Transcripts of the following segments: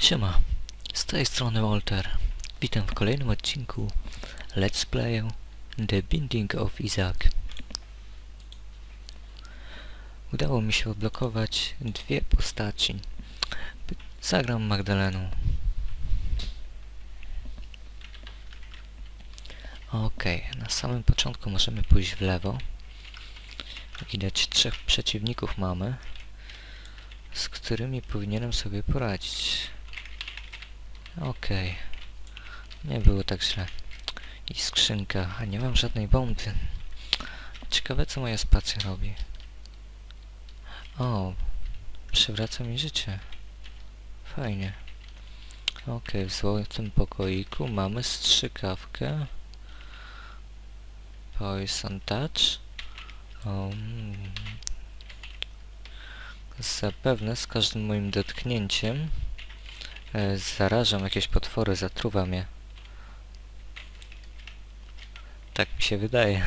Siema, z tej strony Walter. Witam w kolejnym odcinku Let's Play The Binding of Isaac. Udało mi się odblokować dwie postaci. Zagram Magdaleną. Okej, na samym początku możemy pójść w lewo. Widać trzech przeciwników mamy, z którymi powinienem sobie poradzić. Okej. Nie było tak źle. I skrzynka, a nie mam żadnej bomby. Ciekawe co moja spacja robi. O, przywraca mi życie. Fajnie. Okej, w złotym pokoiku mamy strzykawkę. Poison Touch. Mm. Zapewne z każdym moim dotknięciem zarażam jakieś potwory, zatruwa mnie. Tak mi się wydaje.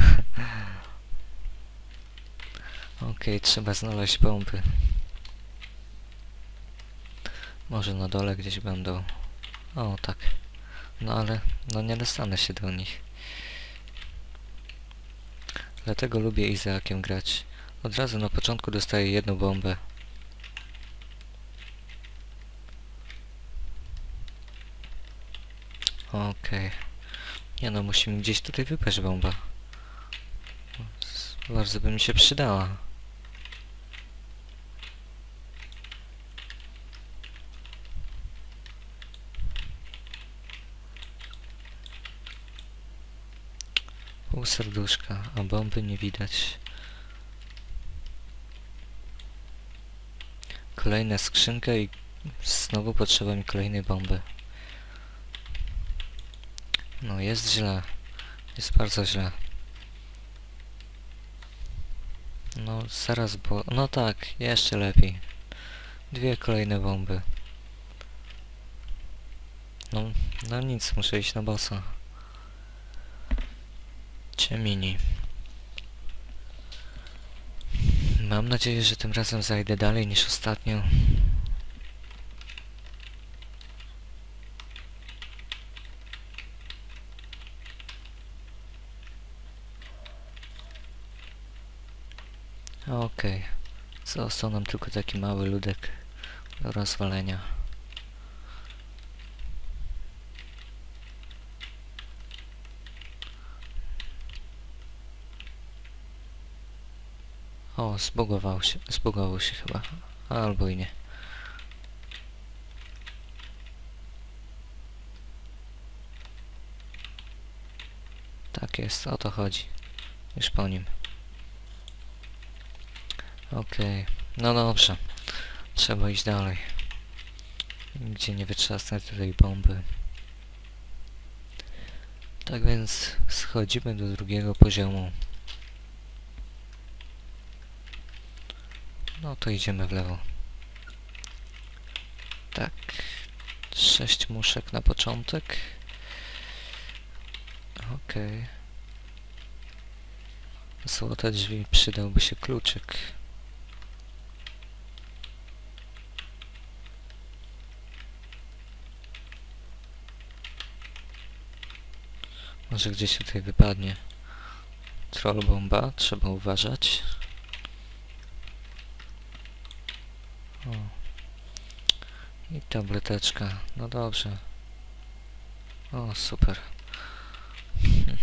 Okej, trzeba znaleźć bomby. Może na dole gdzieś będą. O, tak. No ale, no nie dostanę się do nich. Dlatego lubię Izaakiem grać. Od razu na początku dostaję jedną bombę. Okej. Nie no, musimy gdzieś tutaj wypaść bomba. Bardzo by mi się przydała. Pół serduszka, a bomby nie widać. Kolejna skrzynka i znowu potrzeba mi kolejnej bomby. No jest źle. Jest bardzo źle. No zaraz bo... No tak, jeszcze lepiej. Dwie kolejne bomby. No, no nic, muszę iść na bossa. Ciemini. Mam nadzieję, że tym razem zajdę dalej niż ostatnio. Okej. Został nam tylko taki mały ludek do rozwalenia. O, zbugował się, zbugował się chyba. Albo i nie. Tak jest, o to chodzi. Już po nim. Okej, no dobrze. Trzeba iść dalej. Gdzie nie wytrzasnę tutaj bomby. Tak więc schodzimy do drugiego poziomu. No to idziemy w lewo. Tak. Sześć muszek na początek. Okej. Złote drzwi przydałby się kluczyk. Może gdzieś tutaj wypadnie. Troll bomba, trzeba uważać. O. I tableteczka, no dobrze. O, super.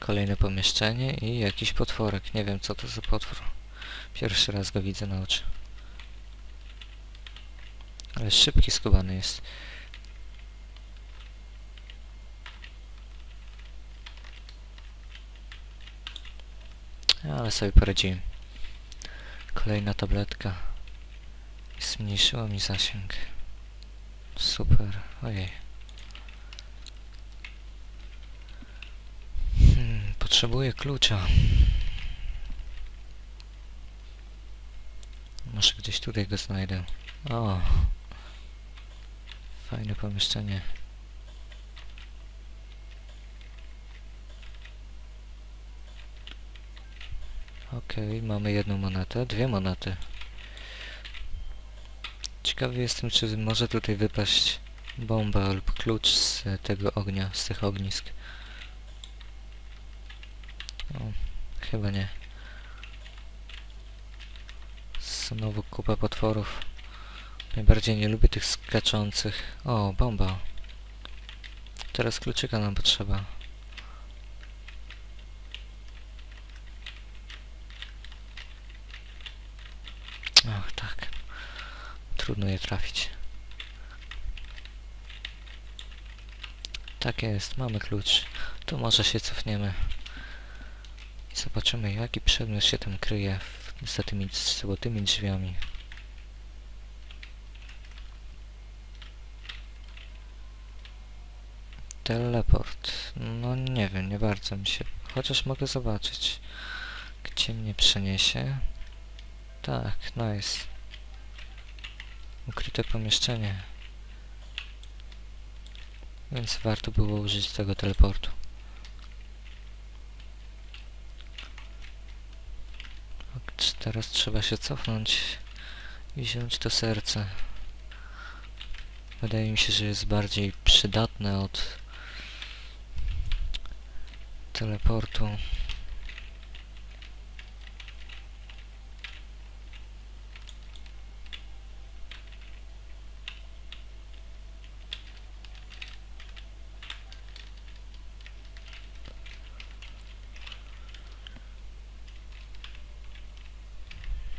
Kolejne pomieszczenie i jakiś potworek. Nie wiem co to za potwór. Pierwszy raz go widzę na oczy. Ale szybki, skubany jest. Ale sobie poradziłem. Kolejna tabletka. Zmniejszyła mi zasięg. Super. Ojej. Hmm, potrzebuję klucza. Może gdzieś tutaj go znajdę. O. Fajne pomieszczenie. Okej, mamy jedną monetę, dwie monety. Ciekawy jestem, czy może tutaj wypaść bomba lub klucz z tego ognia, z tych ognisk. O, chyba nie. Znowu kupa potworów. Najbardziej nie lubię tych skaczących. O, bomba. Teraz kluczyka nam potrzeba. Ach, tak. Trudno je trafić. Tak jest, mamy klucz. Tu może się cofniemy. I zobaczymy, jaki przedmiot się tam kryje za tymi złotymi drzwiami. Teleport. No nie wiem, nie bardzo mi się... Chociaż mogę zobaczyć. Gdzie mnie przeniesie? Tak, nice. Ukryte pomieszczenie. Więc warto było użyć tego teleportu. Teraz trzeba się cofnąć i wziąć to serce. Wydaje mi się, że jest bardziej przydatne od teleportu.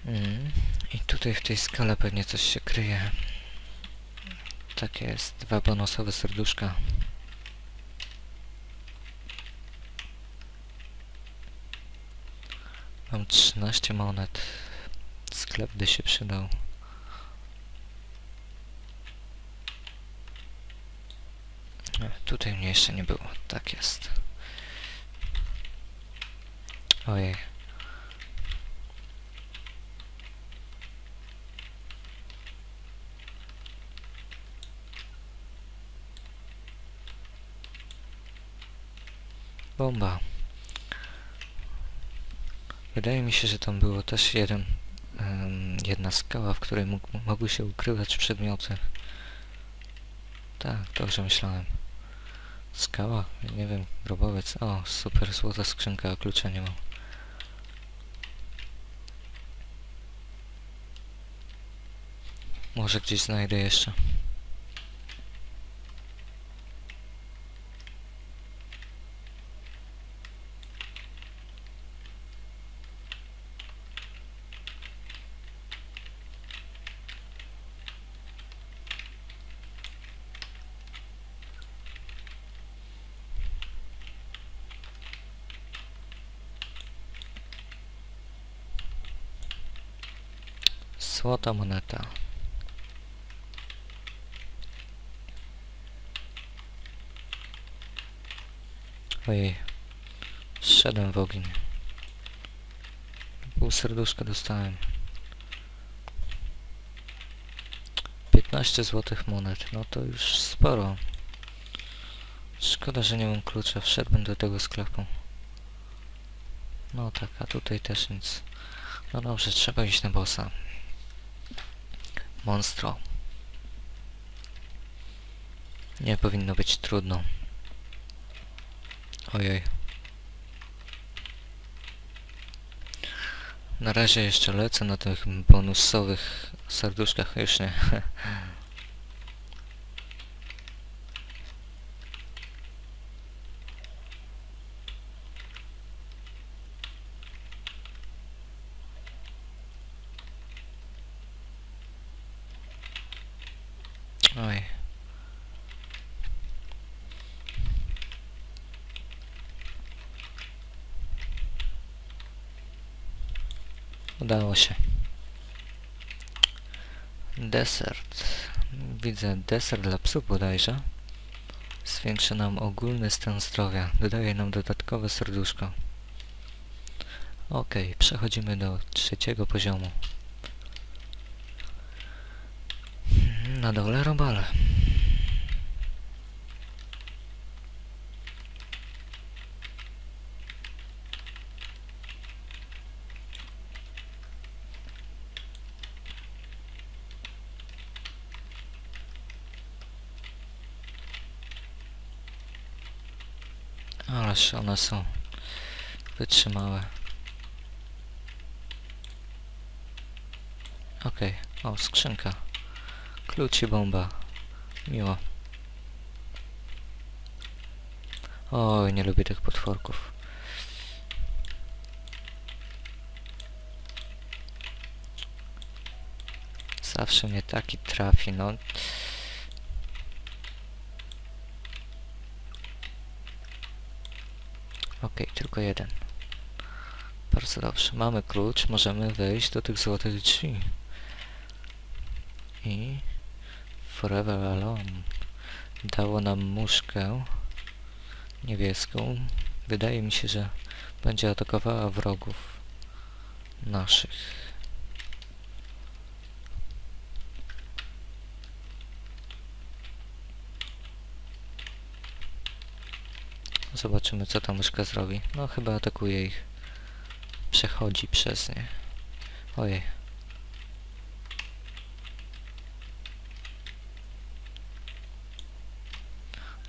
Mm. I tutaj w tej skale pewnie coś się kryje. Tak jest, dwa bonusowe serduszka. Mam 13 monet. Sklep by się przydał. E, Tutaj mnie jeszcze nie było. Tak jest. Ojej. Bomba. Wydaje mi się, że tam było też jeden, em, jedna skała, w której mógł, mogły się ukrywać przedmioty. Tak, dobrze myślałem. Skała? Nie wiem, grobowiec. O, super, złota skrzynka, a klucza nie mam. Może gdzieś znajdę jeszcze. Złota moneta. Ojej. Zszedłem w ogień. Pół serduszka dostałem. 15 złotych monet. No to już sporo. Szkoda, że nie mam klucza. Wszedłbym do tego sklepu. No tak, a tutaj też nic. No dobrze, trzeba iść na bossa. Monstro. Nie powinno być trudno. Ojej. Na razie jeszcze lecę na tych bonusowych serduszkach, już nie. Oj. Udało się. Desert. Widzę deser dla psów bodajże. Zwiększa nam ogólny stan zdrowia. Dodaje nam dodatkowe serduszko. Ok, przechodzimy do trzeciego poziomu. Na dole robale. Ależ one są wytrzymałe. Okej, o skrzynka. Klucz i bomba. Miło. Oj, nie lubię tych potworków. Zawsze mnie taki trafi, no. Okej, tylko jeden. Bardzo dobrze. Mamy klucz, możemy wejść do tych złotych drzwi. I... Forever Alone. Dało nam muszkę niebieską. Wydaje mi się, że będzie atakowała wrogów naszych. Zobaczymy, co ta myszka zrobi. No, chyba atakuje ich. Przechodzi przez nie. Ojej.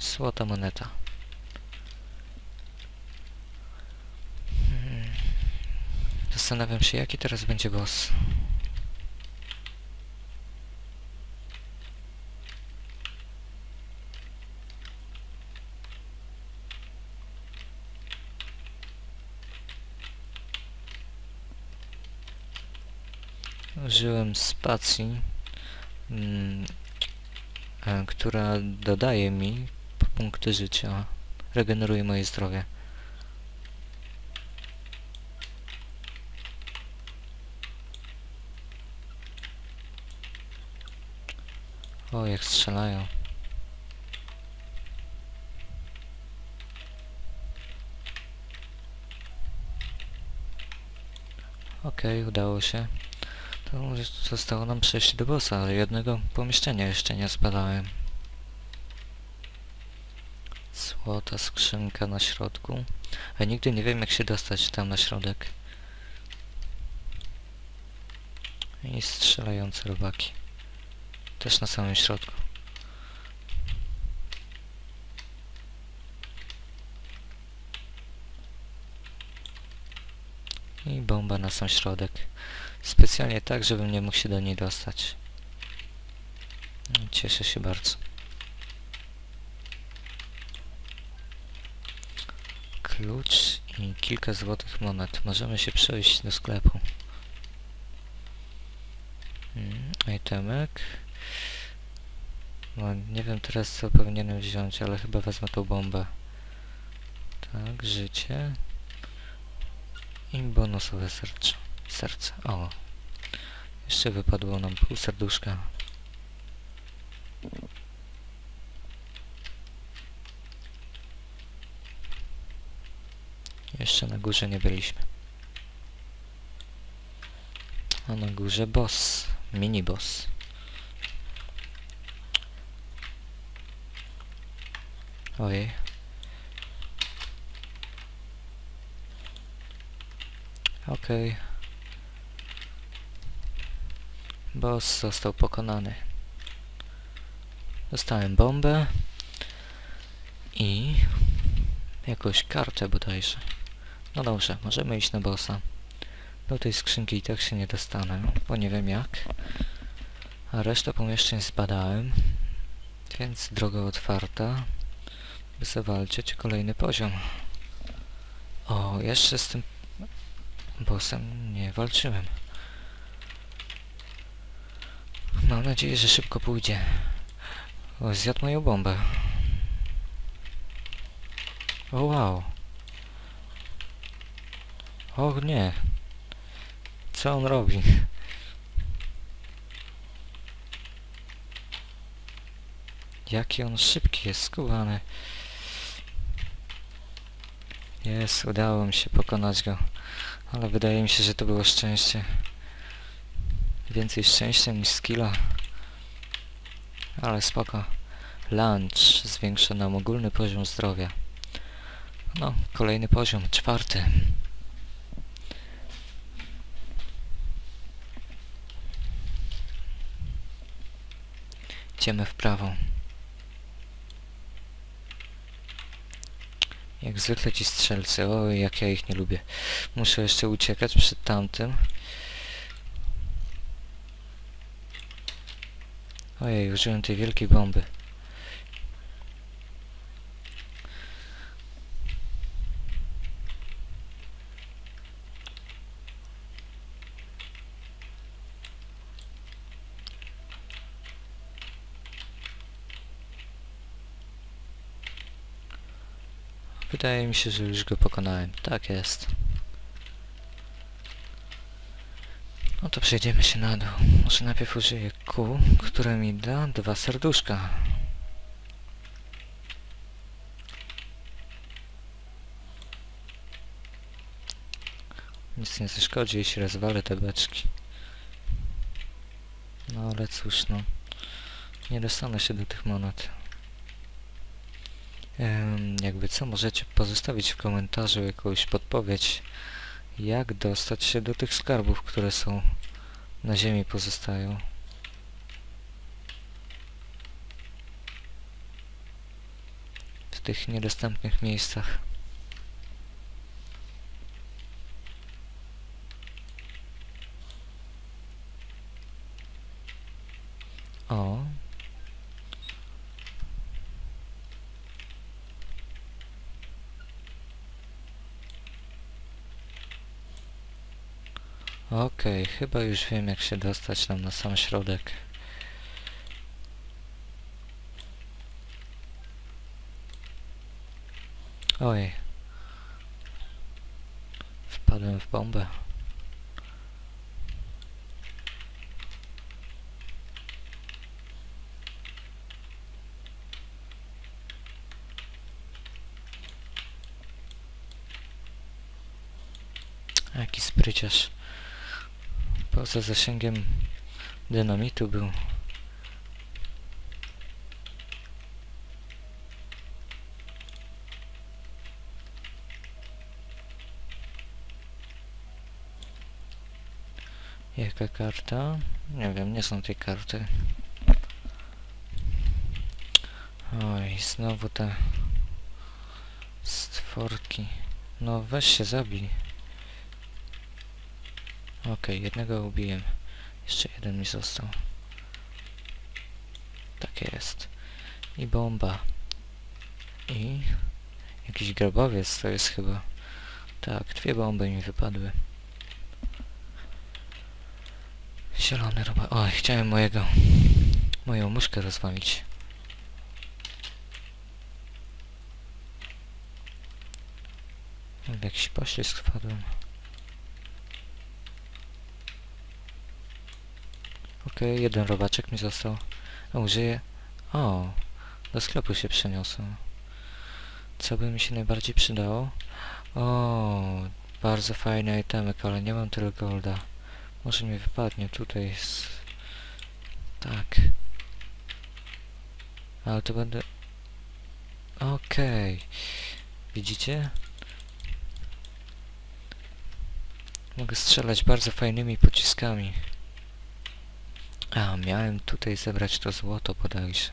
Złota moneta. Hmm. Zastanawiam się, jaki teraz będzie boss. Użyłem spacji, mm, e, która dodaje mi punkty życia, regeneruje moje zdrowie. O, jak strzelają. Okej, udało się. To zostało nam przejść do bossa, ale jednego pomieszczenia jeszcze nie zbadałem. Złota skrzynka na środku. A nigdy nie wiem jak się dostać tam na środek. I strzelające robaki. Też na samym środku. I bomba na sam środek. Specjalnie tak, żebym nie mógł się do niej dostać. Cieszę się bardzo. Klucz i kilka złotych monet. Możemy się przejść do sklepu. Mm, Itemek. No, nie wiem teraz co powinienem wziąć, ale chyba wezmę tą bombę. Tak, życie. I bonusowe serce. Serce. O. Jeszcze wypadło nam pół serduszka. Jeszcze na górze nie byliśmy. A na górze boss. Mini boss. Ojej. Okej. Boss został pokonany. Dostałem bombę i jakąś kartę bodajże. No dobrze, możemy iść na bossa. Do tej skrzynki i tak się nie dostanę, bo nie wiem jak. A resztę pomieszczeń zbadałem, więc droga otwarta, by zawalczyć kolejny poziom. O, jeszcze z tym bossem nie walczyłem. Mam nadzieję, że szybko pójdzie. O, zjadł moją bombę. O wow. Och nie. Co on robi? Jaki on szybki jest, skubany. Jest, udało mi się pokonać go. Ale wydaje mi się, że to było szczęście. Więcej szczęścia niż skilla. Ale spoko. Lunch zwiększa nam ogólny poziom zdrowia. No, kolejny poziom, czwarty. Idziemy w prawo. Jak zwykle ci strzelcy, o jak ja ich nie lubię. Muszę jeszcze uciekać przed tamtym. Ojej, użyłem tej wielkiej bomby. Wydaje mi się, że już go pokonałem. Tak jest. No to przejdziemy się na dół. Może najpierw użyję kół, które mi da dwa serduszka. Nic nie zaszkodzi, jeśli rozwalę te beczki. No ale cóż, no. Nie dostanę się do tych monet. Em, jakby co, możecie pozostawić w komentarzu jakąś podpowiedź, jak dostać się do tych skarbów, które są na ziemi pozostają. W tych niedostępnych miejscach. O, Okej, chyba już wiem jak się dostać tam na sam środek. Oj. Wpadłem w bombę. Jaki spryciarz. Poza zasięgiem dynamitu był. Jaka karta? Nie wiem, nie są tej karty. Oj, znowu te stworki. No weź się zabij. Okej, jednego ubiłem. Jeszcze jeden mi został. Tak jest. I bomba. I... Jakiś grobowiec to jest chyba. Tak, dwie bomby mi wypadły. Zielony robak. Oj, chciałem mojego... Moją muszkę rozwalić. Jakiś poślizg wpadłem. Okej, jeden robaczek mi został. A użyję... O, do sklepu się przeniosłem. Co by mi się najbardziej przydało? O, bardzo fajny itemek, ale nie mam tyle golda. Może mi wypadnie tutaj z... Tak. Ale to będę... Okej. Widzicie? Mogę strzelać bardzo fajnymi pociskami. A, miałem tutaj zebrać to złoto bodajże.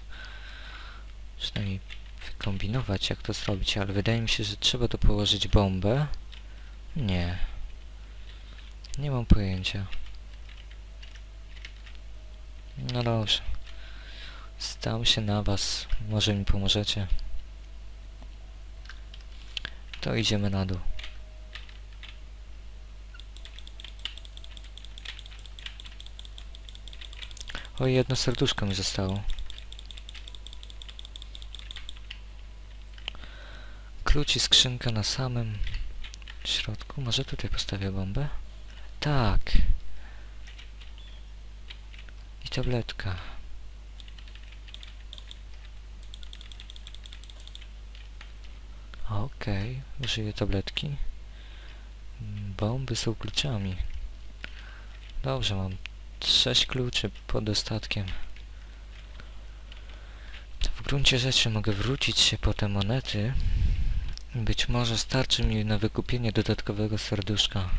Przynajmniej wykombinować jak to zrobić, ale wydaje mi się, że trzeba tu położyć bombę. Nie. Nie mam pojęcia. No dobrze. Stał się na was. Może mi pomożecie. To idziemy na dół. O, jedno serduszko mi zostało. Klucz i skrzynka na samym środku. Może tutaj postawię bombę? Tak. I tabletka. Okej, użyję tabletki. Bomby są kluczami. Dobrze, mam Sześć kluczy pod ostatkiem. W gruncie rzeczy mogę wrócić się po te monety. Być może starczy mi na wykupienie dodatkowego serduszka.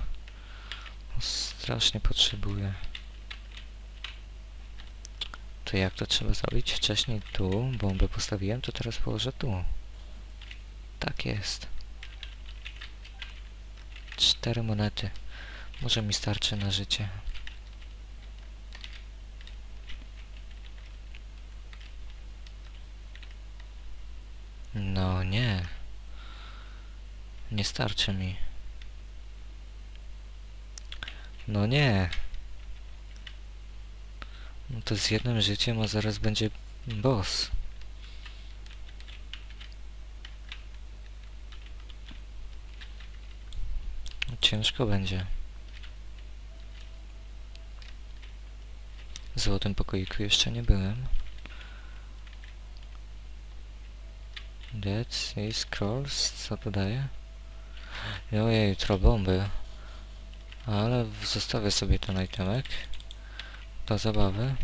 Strasznie potrzebuję. To jak to trzeba zrobić? Wcześniej tu bombę postawiłem, to teraz położę tu. Tak jest. Cztery monety. Może mi starczy na życie. No nie. Nie starczy mi. No nie. No to z jednym życiem, a zaraz będzie boss. Ciężko będzie. W złotym pokoiku jeszcze nie byłem. Dead Sea Scrolls, co to daje? Ojej, jutro bomby. Ale zostawię sobie ten itemek. Do zabawy.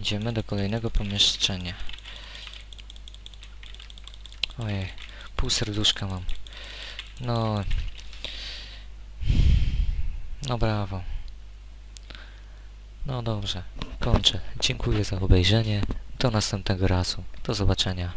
Idziemy do kolejnego pomieszczenia. Ojej, pół serduszka mam. No. No brawo. No dobrze, kończę. Dziękuję za obejrzenie. Do następnego razu. Do zobaczenia.